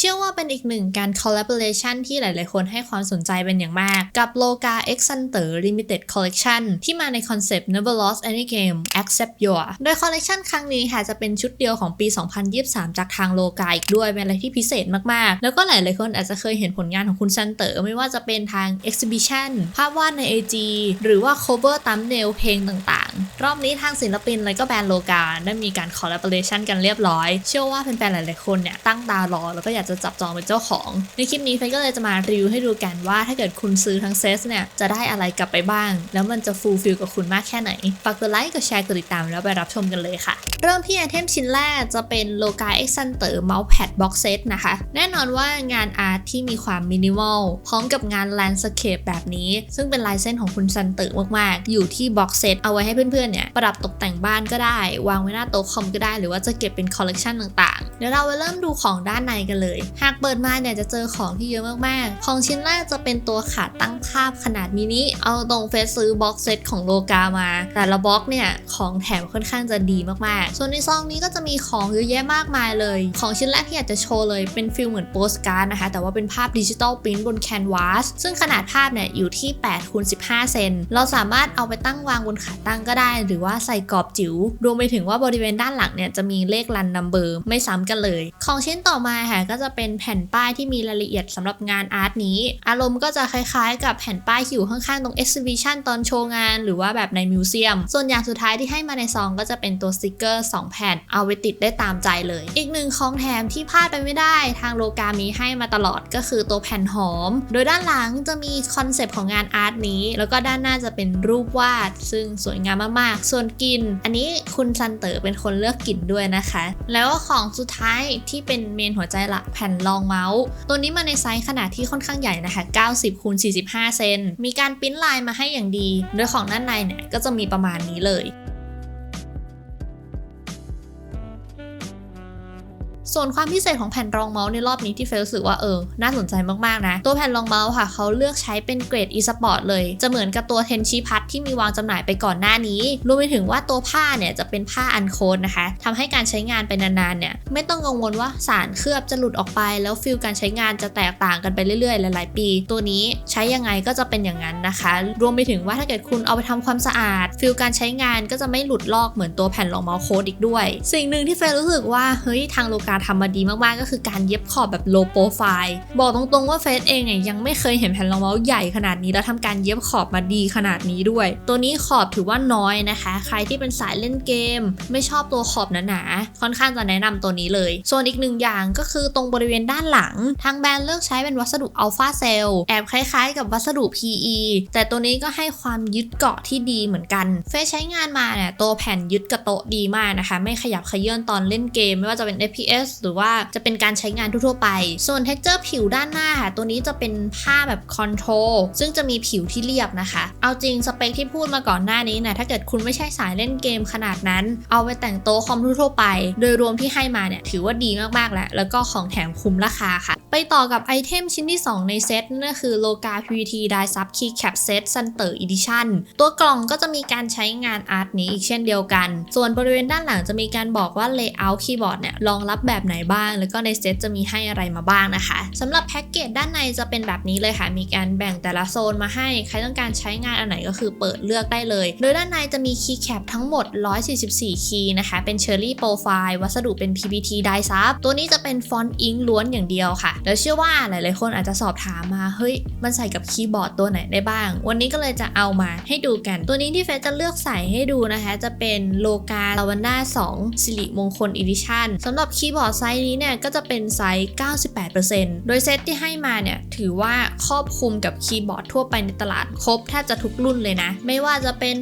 เชื่อว่าเป็นอีกหนึ่งการ collaboration ที่หลาย ๆ คนให้ความสนใจเป็นอย่างมาก กับ Loga X Center Limited Collection ที่มาในคอนเซปต์ Never Lost Any Game Accept Your โดยคอลเลกชันครั้งนี้ค่ะจะเป็นชุดเดียวของปี 2023 จากทางโลกาอีกด้วย เป็นอะไรที่พิเศษมาก ๆ แล้วก็หลาย ๆ คนอาจจะเคยเห็นผลงานของคุณซันเตอร์ไม่ว่าจะเป็นทาง Exhibition ภาพวาดใน AG หรือว่า cover ตัมเนลเพลงต่าง ๆ รอบนี้ทางศิลปินและก็แบรนด์โลกาได้มีการ collaboration กันเรียบร้อย เชื่อว่าแฟนๆหลายๆคนเนี่ยตั้งตารอแล้วก็อยากจะจับจองเป็นเจ้าของ ในคลิปนี้เฟยก็เลยจะมารีวิวให้ดูกันว่าถ้าเกิดคุณซื้อทั้งเซตเนี่ยจะได้อะไรกลับไปบ้าง แล้วมันจะฟูลฟิลกับคุณมากแค่ไหนฝากกดไลค์กดแชร์กดติดตามแล้วไปรับชมกันเลยค่ะ เริ่มที่ไอเทมชิ้นแรกจะเป็นโลกา X Center Mousepad Box Set นะคะแน่นอนว่างานอาร์ตที่มีความมินิมอลพร้อมกับงานแลนด์สเคปแบบนี้ ซึ่งเป็นลายเส้นของคุณซันเตอร์มากๆ อยู่ที่บ็อกเซตเอาไว้ให้เพื่อนๆเนี่ยประดับตกแต่งบ้านก็ได้ วางไว้หน้าโต๊ะคอมก็ได้ หรือว่าจะเก็บเป็นคอลเลกชันต่างๆ เดี๋ยวเราไปเริ่มดูของด้านในกันเลย หากเปิดมาเนี่ยจะเจอของที่เยอะมากๆ ของชิ้นแรกจะเป็นตัวขาตั้งภาพขนาดมินิ เอาตรงเฟซซื้อบ็อกเซตของโลกามา แต่ละบ็อกเนี่ยของแถมค่อนข้างจะดีมากๆ ส่วนในซองนี้ก็จะมีของเยอะแยะมากมายเลย ของชิ้นแรกที่อยากจะโชว์เลยเป็นฟิลเหมือนโปสการ์ดนะคะ แต่ว่าเป็นภาพดิจิตอลปริ้นบนแคนวาส ซึ่งขนาดภาพเนี่ยอยู่ที่8คูณ15 เซน เราสามารถเอาไปตั้งวางบนขาตั้งก็ได้หรือว่าใส่กรอบจิ๋วรวมไปถึงว่าบริเวณด้านหลังเนี่ยจะมีเลขรันนัมเบอร์ไม่ซ้ำกันเลย ของชิ้นต่อมาค่ะก็จะเป็นแผ่นป้ายที่มีรายละเอียดสำหรับงานอาร์ตนี้ อารมณ์ก็จะคล้ายๆ กับแผ่นป้ายที่อยู่ข้างๆตรง exhibition ตอนโชว์งาน หรือว่าแบบในมิวเซียม ส่วนอย่างสุดท้ายที่ให้มาในซองก็จะเป็นตัวสติกเกอร์2แผ่นเอาไว้ติดได้ตามใจเลย อีกหนึ่งของแถมที่พลาดไปไม่ได้ ทางโลกามีให้มาตลอดก็คือตัวแผ่นหอม โดยด้านหลังจะมีคอนเซปต์ของงานอาร์ตนี้ แล้วก็ด้านหน้าจะเป็นรูปวาด ซึ่งสวยงามมากๆส่วนกลิ่นอันนี้คุณซันเตอร์เป็นคนเลือกกลิ่นด้วยนะคะ แล้วของสุดท้ายที่เป็นเมนหัวใจหลักแผ่นรองเมาส์ ตัวนี้มาในไซส์ขนาดที่ค่อนข้างใหญ่นะคะ 90คูณ45 เซน มีการปริ้นลายมาให้อย่างดี โดยของด้านในเนี่ยก็จะมีประมาณนี้เลย ส่วนความพิเศษของแผ่นรองเมาส์ในรอบนี้ที่เฟลรู้สึกว่าเออ น่าสนใจมากๆนะ ตัวแผ่นรองเมาส์ค่ะ เขาเลือกใช้เป็นเกรด e-sport เลย จะเหมือนกับตัวเทนชิพัทที่มีวางจำหน่ายไปก่อนหน้านี้รวมไปถึงว่าตัวผ้าเนี่ยจะเป็นผ้าอันโคนนะคะทำให้การใช้งานไปนานๆเนี่ยไม่ต้องกังวลว่าสารเคลือบจะหลุดออกไป แล้วฟิลการใช้งานจะแตกต่างกันไปเรื่อยๆ หลาย ๆ ปี ตัวนี้ใช้ยังไงก็จะเป็นอย่างนั้นนะคะ รวมไปถึงว่าถ้าเกิดคุณเอาไปทำความสะอาด ฟิลการใช้งานก็จะไม่หลุดลอกเหมือนตัวแผ่นรองเมาส์โค้ดอีกด้วย สิ่งหนึ่งที่เฟยรู้สึกว่าเฮ้ยทางโลกาทำมาดีมากๆ ก็คือการเย็บขอบแบบ low profile บอกตรงๆว่าเฟสเองเนี่ยยังไม่เคยเห็นแผ่นรองเมาใหญ่ขนาดนี้ แล้วทำการเย็บขอบมาดีขนาดนี้ด้วย ตัวนี้ขอบถือว่าน้อยนะคะ ใครที่เป็นสายเล่นเกม ไม่ชอบตัวขอบหนาๆค่อนข้างจะแนะนำตัวนี้เลย ส่วนอีกหนึ่งอย่างก็คือตรงบริเวณด้านหลัง ทางแบรนด์เลือกใช้เป็นวัสดุอัลฟาเซลแอบคล้ายๆ กับวัสดุ PE แต่ตัวนี้ก็ให้ความยึดเกาะที่ดีเหมือนกัน เฟสใช้งานมาเนี่ยตัวแผ่นยึดกับโต๊ะดีมากนะคะ ไม่ขยับเขยื่อนตอนเล่นเกม ไม่ว่าจะเป็น FPS หรือว่าจะเป็นการใช้งานทั่วๆไป ส่วน texture ผิวด้านหน้าค่ะตัวนี้จะเป็นผ้าแบบคอนโทรลซึ่งจะมีผิวที่เรียบนะคะ เอาจริงสเปคที่พูดมาก่อนหน้านี้นะถ้าเกิดคุณไม่ใช่สายเล่นเกมขนาดนั้น เอาไปแต่งโต๊ะคอมทั่วๆไป โดยรวมที่ให้มาเนี่ยถือว่าดีมากๆแล้วแล้วก็ของแถมคุ้มราคาค่ะ ไปต่อกับไอเทมชิ้นที่ 2 ในเซตนั่นก็คือ Loga PVT Die Sub Key Cap Set Center Edition ตัวกล่องก็จะมีการใช้งานอาร์ตนี้อีกเช่นเดียวกัน ส่วนบริเวณด้านหลังจะมีการบอกว่า Layout Keyboard เนี่ยรองรับแบบไหนบ้าง แล้วก็ในเซตจะมีให้อะไรมาบ้างนะคะสำหรับแพ็กเกจด้านในจะเป็นแบบนี้เลยค่ะ มีการแบ่งแต่ละโซนมาให้ ใครต้องการใช้งานอันไหนก็คือเปิดเลือกได้เลย โดยด้านในจะมีคีย์แคปทั้งหมด 144 คีย์นะคะ เป็น Cherry Profile วัสดุเป็น PPT Die Sub ตัวนี้จะเป็นฟอนต์อิงล้วนอย่างเดียวค่ะ แล้วเชื่อว่าหลาย ๆ คนอาจจะสอบถามมา เฮ้ย มันใส่กับคีย์บอร์ดตัวไหนได้บ้าง วันนี้ก็เลยจะเอามาให้ดูกัน ตัวนี้ที่เฟซจะเลือกใส่ให้ดูนะคะ จะเป็นโลกาลาวันด้า2สิริมงคลอีดิชั่นสำหรับคีย์บอร์ดไซส์นี้เนี่ยก็จะเป็นไซส์ 98%โดยเซตที่ให้มาเนี่ยถือว่าครอบคลุมกับคีย์บอร์ดทั่วไปในตลาดครบแทบจะทุกรุ่นเลยนะ ไม่ว่าจะเป็น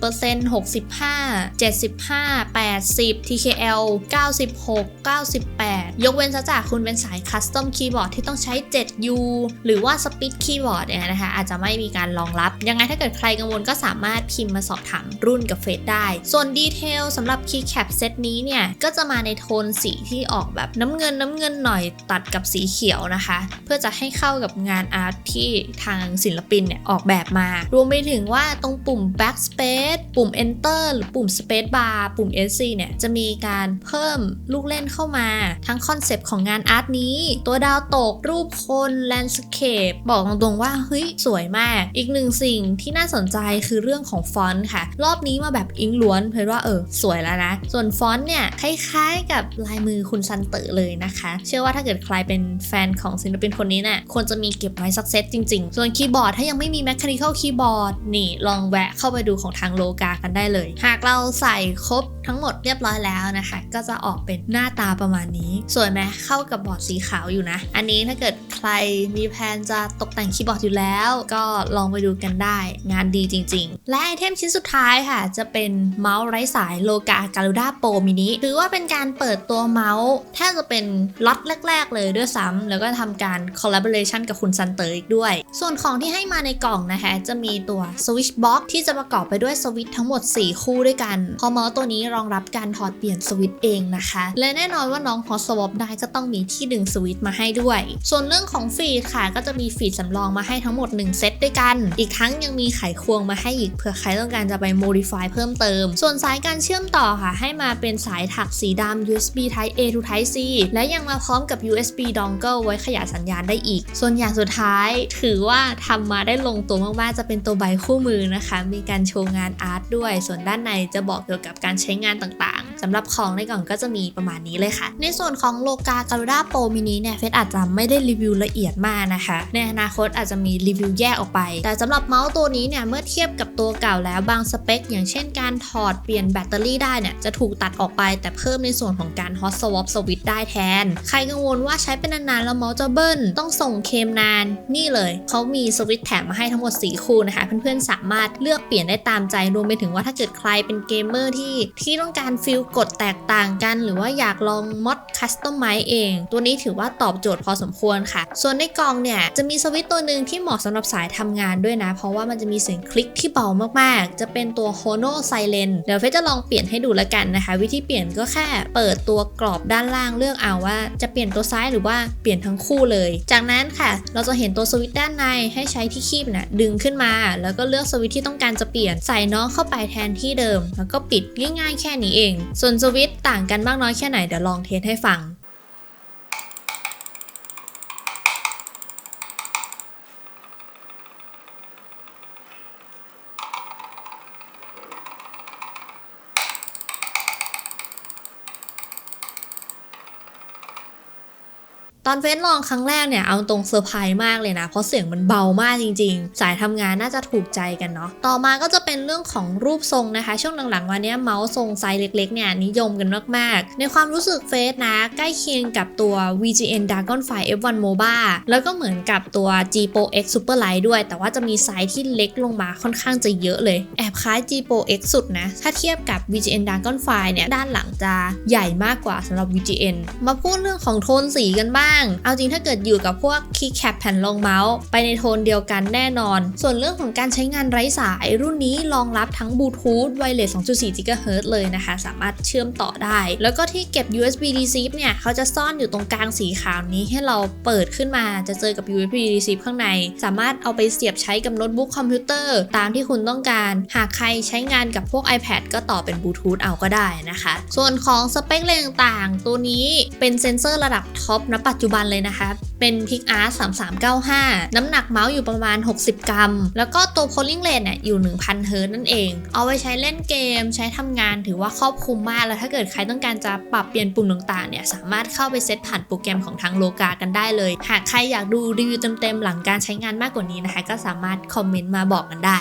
60% 65 75 80 TKL 96 98 ยกเว้นซะจากคุณเป็นสายคัสตอมคีย์บอร์ดที่ต้องใช้ 7U หรือว่าสปิดคีย์บอร์ดเนี่ยนะคะอาจจะไม่มีการรองรับ ยังไงถ้าเกิดใครกังวลก็สามารถพิมพ์มาสอบถามรุ่นกับเฟซได้ ส่วนดีเทลสำหรับคีย์แคปเซตนี้เนี่ยก็จะมาในโทนสีที่ออกแบบน้ำเงินน้ำเงินหน่อยตัดกับสีเขียวนะคะ เพื่อจะให้เข้ากับงานอาร์ตที่ทางศิลปินเนี่ยออกแบบมา รวมไปถึงว่าตรงปุ่ม backspace ปุ่ม enter หรือปุ่ม space bar ปุ่ม SC เนี่ยจะมีการเพิ่มลูกเล่นเข้ามา ทั้งคอนเซปต์ของงานอาร์ตนี้ ตัวดาวตกรูปคนแลนด์สเคปบอกตรงๆว่าเฮ้ยสวยมาก อีกหนึ่งสิ่งที่น่าสนใจคือเรื่องของฟอนต์ค่ะ รอบนี้มาแบบอิงล้วนเพราะว่าเออสวยแล้วนะ ส่วนฟอนต์เนี่ยคล้ายๆกับลายมือคุณซันเตอเลยนะคะ เชื่อว่าถ้าเกิดใครเป็นแฟนของศิลปินคนนี้เนี่ยควรจะมีเก็บไว้สักเซตจริง ๆ ส่วนคีย์บอร์ดถ้ายังไม่มี Mechanical Keyboard นี่ลองแวะเข้าไปดูของทางโลกากันได้เลย หากเราใส่ครบทั้งหมดเรียบร้อยแล้วนะคะ ก็จะออกเป็นหน้าตาประมาณนี้สวยไหมเข้ากับบอร์ดสีขาวอยู่นะ อันนี้ถ้าเกิดใครมีแผนจะตกแต่งคีย์บอร์ดอยู่แล้ว ก็ลองไปดูกันได้ งานดีจริง ๆ และไอเทมชิ้นสุดท้ายค่ะ จะเป็นเมาส์ไร้สายโลกาการูด้าโปรมินิถือว่าเป็นการเปิดตัวเมาส์แทบจะเป็นล็อตแรก ๆ เลยด้วยซ้ำแล้วก็ทำการ collaboration กับคุณซันเตอร์อีกด้วย ส่วนของที่ให้มาในกล่องนะคะ จะมีตัว Switch Box ที่จะประกอบไปด้วยสวิตช์ทั้งหมด 4 คู่ด้วยกัน พอเมาส์ตัวนี้รองรับการถอดเปลี่ยนสวิตช์เองนะคะ และแน่นอนว่าน้อง Hot Swap ได้ก็ต้องมีที่ดึงสวิตช์มาให้ด้วย ส่วนเรื่องของฟีดค่ะ ก็จะมีฟีดสำรองมาให้ทั้งหมด 1 เซตด้วยกัน อีกทั้งยังมีไขควงมาให้อีกเผื่อใครต้องการจะไป modify เพิ่มเติม ส่วนสายการเชื่อมต่อค่ะ ให้มาเป็นสายถักสีดำ USB Type A to Type C และยังมาพร้อมกับ USB dongle ไว้ขยายสัญญาณได้อีก ส่วนอย่างสุดท้ายถือว่าทำมาได้ลงตัวมาก ๆ จะเป็นตัวใบคู่มือนะคะ มีการโชว์งานอาร์ตด้วย ส่วนด้านในจะบอกเกี่ยวกับการใช้งานต่างๆ สำหรับของในกล่องก็จะมีประมาณนี้เลยค่ะ ในส่วนของโลกาการูด้าโปรมินิเนี่ยเฟซอาจจะไม่ได้รีวิวละเอียดมากนะคะ ในอนาคตอาจจะมีรีวิวแยกออกไป แต่สำหรับเมาส์ตัวนี้เนี่ยเมื่อเทียบกับตัวเก่าแล้วบางสเปค อย่างเช่นการถอดเปลี่ยนแบตเตอรี่ได้เนี่ยจะถูกตัดออกไปแต่เพิ่มในส่วนของการ hot swap switch ได้แทน ใครกังวลว่าใช้เป็นนานๆแล้วเมาส์จะเบิ้ลต้องส่งเคมนานนี่เลยเขามีสวิตช์แถมมาให้ทั้งหมด 4 คู่นะคะ เพื่อนๆสามารถเลือกเปลี่ยนได้ตามใจรวมไปถึงว่าถ้าเกิดใครเป็นเกมเมอร์ที่ที่ต้องการฟิลกดแตกต่างกัน หรือว่าอยากลองมอดคัสตอมไมเอง ตัวนี้ถือว่าตอบโจทย์พอสมควรค่ะ ส่วนในกล่องเนี่ยจะมีสวิตตัวหนึ่งที่เหมาะสำหรับสายทำงานด้วยนะ เพราะว่ามันจะมีเสียงคลิกที่เบามากๆ จะเป็นตัว Hono Silent เดี๋ยวเฟจะลองเปลี่ยนให้ดูแล้วกันนะคะ วิธีเปลี่ยนก็แค่เปิดตัวกรอบด้านล่างเลือกเอาว่า จะเปลี่ยนตัวซ้ายหรือว่าเปลี่ยนทั้งคู่เลย จากนั้นค่ะ เราจะเห็นตัวสวิตด้านในให้ใช้ที่คีบน่ะดึงขึ้นมา แล้วก็เลือกสวิตที่ต้องการจะเปลี่ยนใส่น้องเข้าไปแทนที่เดิม แล้วก็ปิดง่ายๆแค่นี้เองส่วนสวิตต่างกันมากน้อยแค่ไหนเดี๋ยวลองเทสให้ฟัง อนเฟ้นลองครั้งแรกเนี่ยเอาตรงเซอร์ไพรส์มากเลยนะ เพราะเสียงมันเบามากจริง ๆ สายทำงานน่าจะถูกใจกันเนาะต่อมาก็จะเป็นเรื่องของรูปทรงนะคะ ช่วงหลังๆมาเนี้เมาส์ทรงไซส์เล็กๆเนี่ยนิยมกันมากๆ ในความรู้สึกเฟสนะ ใกล้เคียงกับตัว VGN Dragonfly F1 MOBA แล้วก็เหมือนกับตัว G Pro X Super Light ด้วย แต่ว่าจะมีไซส์ที่เล็กลงมาค่อนข้างจะเยอะเลย แอบคล้าย G Pro X สุดนะ ถ้าเทียบกับ VGN Dragonfly เนี่ยด้านหลังจะใหญ่มากกว่าสำหรับ VGN มาพูดเรื่องของโทนสีกันบ้างเอาจริงถ้าเกิดอยู่กับพวกคีย์แคปแผ่นรองเมาส์ไปในโทนเดียวกันแน่นอน ส่วนเรื่องของการใช้งานไร้สายรุ่นนี้รองรับทั้งบลูทูธไวเลส2.4 GHz เลยนะคะ สามารถเชื่อมต่อได้ แล้วก็ที่เก็บ USB receive เนี่ย เขาจะซ่อนอยู่ตรงกลางสีขาวนี้ให้เราเปิดขึ้นมาจะเจอกับ USB receive ข้างใน สามารถเอาไปเสียบใช้กับโน้ตบุ๊กคอมพิวเตอร์ตามที่คุณต้องการ หากใครใช้งานกับพวก iPad ก็ต่อเป็นบลูทูธเอาก็ได้นะคะ ส่วนของสเปคเลนต่างๆตัวนี้เป็นเซนเซอร์ระดับท็อปณปัจจุบันเลยนะคะ เป็น PicArt 3395น้ำหนักเมาส์อยู่ประมาณ 60 กรัม แล้วก็ตัว polling rate เนี่ยอยู่ 1000 เฮิร์ตนั่นเอง เอาไว้ใช้เล่นเกม ใช้ทำงานถือว่าครอบคลุมมาก แล้วถ้าเกิดใครต้องการจะปรับเปลี่ยนปุ่มต่างๆเนี่ยสามารถเข้าไปเซตผ่านโปรแกรมของทางโลกากันได้เลย หากใครอยากดูรีวิวเต็มๆหลังการใช้งานมากกว่านี้นะคะ ก็สามารถคอมเมนต์มาบอกกันได้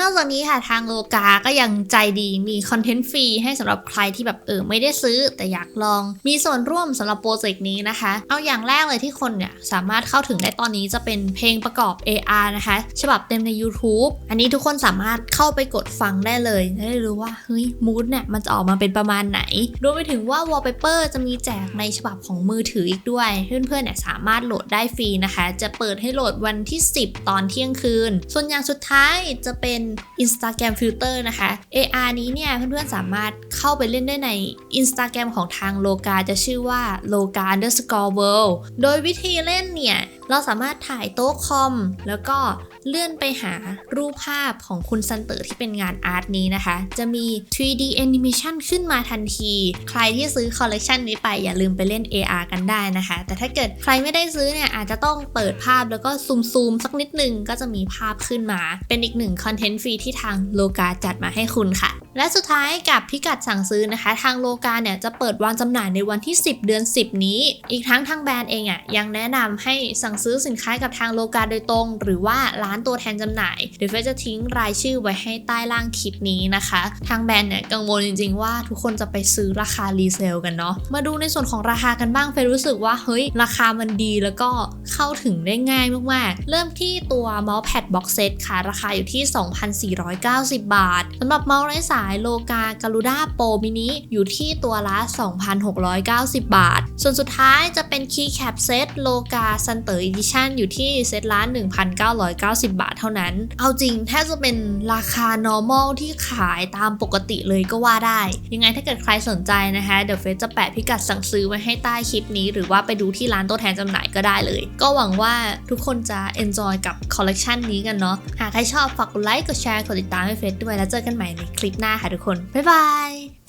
นอกจากนี้ค่ะทางโลกาก็ยังใจดีมีคอนเทนต์ฟรีให้สำหรับใครที่แบบเออไม่ได้ซื้อ แต่อยากลอง มีส่วนร่วมสำหรับโปรเจกต์นี้นะคะ เอาอย่างแรกเลยที่คนเนี่ยสามารถเข้าถึงได้ตอนนี้จะเป็นเพลงประกอบ AR นะคะ ฉบับเต็มใน YouTube อันนี้ทุกคนสามารถเข้าไปกดฟังได้เลยจะได้รู้ว่าเฮ้ยมูดเนี่ยมันจะออกมาเป็นประมาณไหนรวมไปถึงว่า Wallpaper จะมีแจกในฉบับของมือถืออีกด้วย เพื่อนๆเนี่ยสามารถโหลดได้ฟรีนะคะ จะเปิดให้โหลดวันที่ 10 ตอนเที่ยงคืน ส่วนอย่างสุดท้ายจะเป็น Instagram Filter นะคะ AR นี้เนี่ยเพื่อนๆสามารถเข้าไปเล่นได้ใน Instagram ของทางโลกาจะชื่อว่าโลกา underscore world โดยวิธีเล่นเนี่ย เราสามารถถ่ายโต๊ะคอม แล้วก็ เลื่อนไปหารูปภาพของคุณซันเตอร์ที่เป็นงานอาร์ตนี้นะคะ จะมี 3D animation ขึ้นมาทันที ใครที่ซื้อคอลเลกชันนี้ไปอย่าลืมไปเล่น AR กันได้นะคะ แต่ถ้าเกิดใครไม่ได้ซื้อเนี่ยอาจจะต้องเปิดภาพแล้วก็ซูมๆสักนิดนึงก็จะมีภาพขึ้นมา เป็นอีกหนึ่งคอนเทนต์ฟรีที่ทางโลกาจัดมาให้คุณค่ะ และสุดท้ายกับพิกัดสั่งซื้อนะคะ ทางโลกาเนี่ยจะเปิดวางจำหน่ายในวันที่ 10 เดือน 10 นี้ อีกทั้งทางแบรนด์เองอะยังแนะนำให้สั่งซื้อสินค้ากับทางโลกาโดยตรง หรือว่าร้านตัวแทนจำหน่ายเดี๋ยวเฟจะทิ้งรายชื่อไว้ให้ใต้ล่างคลิปนี้นะคะ ทางแบรนด์เนี่ยกังวลจริงๆว่าทุกคนจะไปซื้อราคารีเซลกันเนาะมาดูในส่วนของราคากันบ้างเฟรู้สึกว่าเฮ้ยราคามันดีแล้วก็เข้าถึงได้ง่ายมากๆ เริ่มที่ตัวเมาส์แพดบ็อกเซตค่ะราคาอยู่ที่ 2,490 บาทสำหรับเมาส์ไร้สายโลกาการูด้าโปรมินิอยู่ที่ตัวละ 2,690 บาท ส่วนสุดท้ายจะเป็นคีย์แคปเซตโลกาซันเตอร์อีดิชั่นอยู่ที่เซตละ1,990 บาทเท่านั้น เอาจริงแทบจะเป็นราคา normal ที่ขายตามปกติเลยก็ว่าได้ ยังไงถ้าเกิดใครสนใจนะคะเดี๋ยวเฟซจะแปะพิกัดสั่งซื้อไว้ให้ใต้คลิปนี้ หรือว่าไปดูที่ร้านตัวแทนจำหน่ายก็ได้เลย ก็หวังว่าทุกคนจะ enjoy กับคอลเลกชันนี้กันเนาะหากใครชอบฝากกดไลค์กดแชร์กดติดตามให้เฟซด้วยแล้วเจอกันใหม่ในคลิปหน้าค่ะทุกคน บ๊ายบาย